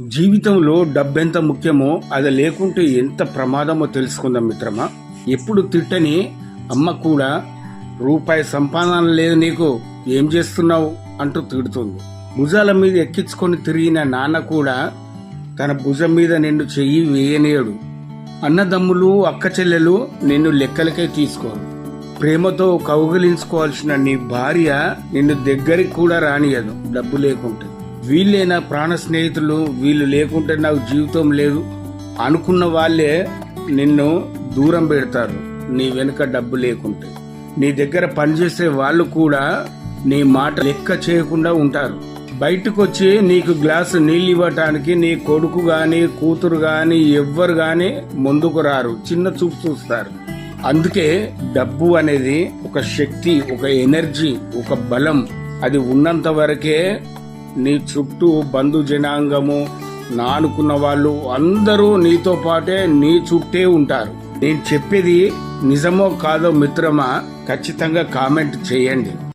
జీవితంలో డబ్బెంత ముఖ్యమో అది లేకుంటే ఎంత ప్రమాదమో తెలుసుకుందాం మిత్రమా? ఎప్పుడు తిట్టని అమ్మ కూడా రూపాయి సంపాదన లేదు నీకు ఏం చేస్తున్నావు? అంటూ తిడుతుంది. భుజాల మీద ఎక్కించుకొని తిరిగిన నాన్న కూడా తన భుజం మీద నిన్ను చెయ్యి వేయనీయడు అన్నదమ్ములు అక్క చెల్లెలు నిన్ను లెక్కలకే తీసుకోరు. ప్రేమతో కౌగిలించుకోవాల్సిన నీ భార్య నిన్ను దగ్గరికి కూడా రానియదు డబ్బు లేకుంటే. వీళ్ళే నా ప్రాణ స్నేహితులు వీళ్ళు లేకుంటే నాకు జీవితం లేదు అనుకున్న వాళ్ళే నిన్ను దూరం పెడతారు. నీ వెనుక డబ్బు లేకుంటే. నీ దగ్గర పనిచేసే వాళ్ళు కూడా నీ మాట లెక్క చేయకుండా ఉంటారు. బయటకు వచ్చి నీకు గ్లాసు నీళ్ళు ఇవ్వటానికి నీ కొడుకు గాని కూతురు గాని ఎవ్వరు గాని ముందుకు రారు. చిన్న చూపు చూస్తారు. అందుకే డబ్బు అనేది ఒక శక్తి ఒక ఎనర్జీ ఒక బలం. అది ఉన్నంత వరకే నీ చుట్టూ బంధు జనాంగము నానుకున్న వాళ్ళు అందరూ నీతో పాటే నీ చుట్టే ఉంటారు. నేను చెప్పేది నిజమో కాదో మిత్రమా ఖచ్చితంగా కామెంట్ చేయండి.